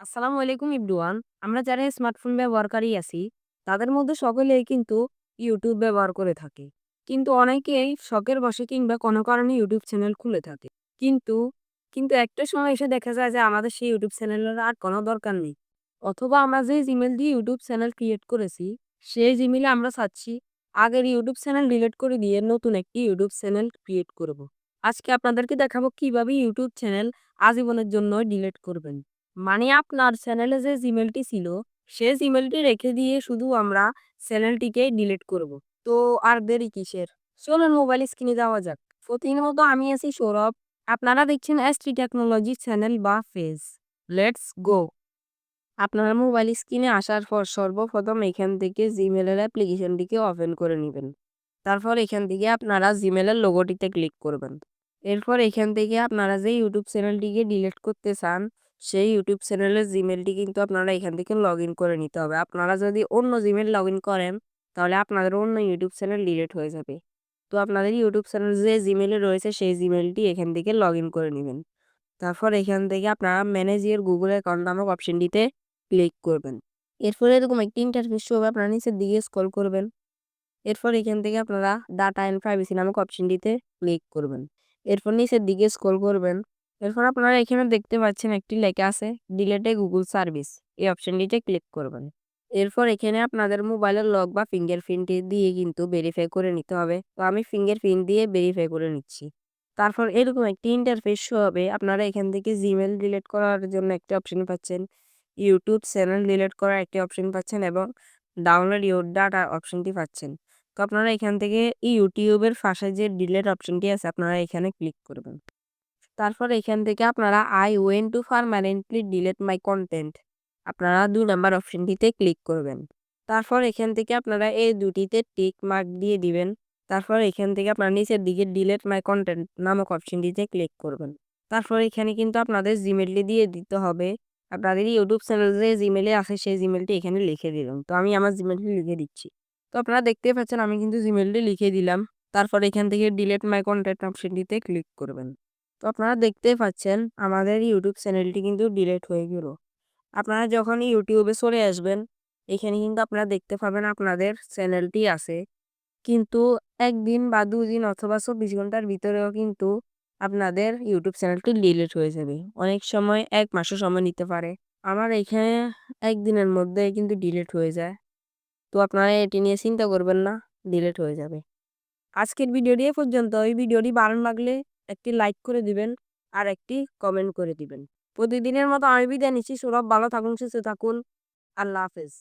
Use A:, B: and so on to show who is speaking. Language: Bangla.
A: আসসালামু আলাইকুম ইবরুয়ান। আমরা যারা স্মার্টফোন ব্যবহারকারী আছি, তাদের মধ্যে সকলেই কিন্তু ইউটিউব ব্যবহার করে থাকে। কিন্তু অনেকেই শখের বসে কিংবা কোনো কারণে ইউটিউব চ্যানেল খুলে থাকে। কিন্তু কিন্তু একটা সময় এসে দেখা যায় যে আমাদের সেই ইউটিউব চ্যানেলের আর কোনো দরকার নেই। অথবা আমরা যে জিমেল দিয়ে ইউটিউব চ্যানেল ক্রিয়েট করেছি, সেই জিমেলে আমরা চাচ্ছি, আগের ইউটিউব চ্যানেল ডিলিট করে দিয়ে নতুন একটি ইউটিউব চ্যানেল ক্রিয়েট করব। আজকে আপনাদেরকে দেখাবো কীভাবে ইউটিউব চ্যানেল আজীবনের জন্য ডিলিট করবেন। মানে আপনার চ্যানেলে যে জিমেলটি ছিল, সে জিমেলটি রেখে দিয়ে শুধু আমরা চ্যানেলটিকে ডিলিট করব। তো আর দেরি কিসের? চলুন মোবাইল স্ক্রিনে যাওয়া যাক। প্রতিদিন মতো আমি আছি সৌরভ। আপনারা দেখছেন এস টি টেকনোলজি চ্যানেল বা ফেজ লেটস গো আপনারা মোবাইল স্ক্রিনে আসার পর সর্বপ্রথম এখান থেকে জিমেলের অ্যাপ্লিকেশনটিকে ওপেন করে নেবেন। তারপর এখান থেকে আপনারা জিমেলের লোগোটিতে ক্লিক করবেন। এরপর এখান থেকে আপনারা যে ইউটিউব চ্যানেলটিকে ডিলিট করতে চান সেই ইউটিউব চ্যানেলের জিমেলটি কিন্তু আপনারা এখান থেকে লগ ইন করে নিতে হবে। আপনারা যদি অন্য জিমেল লগ ইন করেন, তাহলে আপনাদের অন্য ইউটিউব চ্যানেল ডিলেট হয়ে যাবে। তো আপনাদের ইউটিউব চ্যানেল যে জিমেলে রয়েছে, সেই জিমেলটি এখান থেকে লগ ইন করে নেবেন। তারপর এখান থেকে আপনারা ম্যানেজ ইয়ের গুগল অ্যাকাউন্ট নামক অপশনটিতে ক্লিক করবেন। এরপর এরকম একটি ইন্টারফেস হবে, আপনারা নিচের দিকে স্ক্রল করবেন। এরপর এখান থেকে আপনারা ডাটা অ্যান্ড প্রাইভেসি নামক অপশনটিতে ক্লিক করবেন। এরপর নিচের দিকে স্ক্রল করবেন। এরপর আপনারা এখানে দেখতে পাচ্ছেন একটি লেখা আছে ডিলেটে গুগল সার্ভিস এই অপশনটিতে ক্লিক করবেন। এরপর এখানে আপনাদের মোবাইলের লক বা ফিঙ্গারপ্রিন্ট দিয়ে কিন্তু ভেরিফাই করে নিতে হবে। তো আমি ফিঙ্গারপ্রিন্ট দিয়ে ভেরিফাই করে নিচ্ছি। তারপর এরকম একটি ইন্টারফেস শো হবে। আপনারা এখান থেকে জিমেল ডিলেট করার জন্য একটি অপশন পাচ্ছেন ইউটিউব চ্যানেল ডিলেট করার একটি অপশন পাচ্ছেন এবং ডাউনলোড ইউর ডাটা অপশনটি পাচ্ছেন। তো আপনারা এখান থেকে ইউটিউবের পাশে যে ডিলেট অপশনটি আছে, আপনারা এখানে ক্লিক করবেন। তারপর এখান থেকে আপনারা I want to permanently delete my content আপনারা দুই নাম্বার অপশনটিতে ক্লিক করবেন। তারপর এখান থেকে আপনারা এই দুটিতে টিক মার্ক দিয়ে দিবেন। তারপর এখান থেকে আপনার নিচের দিকে ডিলেট মাই কন্টেন্ট নামক অপশনটিতে ক্লিক করবেন। তারপর এখানে কিন্তু আপনাদের জিমেলটি দিয়ে দিতে হবে। আপনাদের ইউটিউব চ্যানেল যে জিমেলে আছে, সেই জিমেলটি এখানে লিখে দিলাম তো আমি আমার জিমেলটি লিখে দিচ্ছি। তো আপনারা দেখতে পাচ্ছেন আমি কিন্তু জিমেলটি লিখে দিলাম। তারপর এখান থেকে ডিলেট মাই কন্টেন্ট অপশনটিতে ক্লিক করবেন। তো আপনারা দেখতে পাচ্ছেন, আমাদের ইউটিউব চ্যানেলটি কিন্তু ডিলেট হয়ে গেল। আপনারা যখন ইউটিউবে চলে আসবেন, এখানে কিন্তু আপনারা দেখতে পাবেন আপনাদের চ্যানেলটি আছে। কিন্তু একদিন বা দুদিন অথবা চব্বিশ ঘণ্টার ভিতরেও কিন্তু আপনাদের ইউটিউব চ্যানেলটি ডিলিট হয়ে যাবে। অনেক সময় এক মাসও সময় নিতে পারে। আমার এখানে একদিনের মধ্যে কিন্তু ডিলিট হয়ে যায়। তো আপনারা এটি নিয়ে চিন্তা করবেন না ডিলিট হয়ে যাবে। আজকের ভিডিওটি এ পর্যন্ত। এই ভিডিওটি ভালো লাগলে একটি লাইক করে দিবেন, আর একটি কমেন্ট করে দিবেন। প্রতিদিনের মতো আমি বিদায় নিচ্ছি। সৌরভ ভালো থাকুন, সুস্থ থাকুন। আল্লাহ হাফেজ।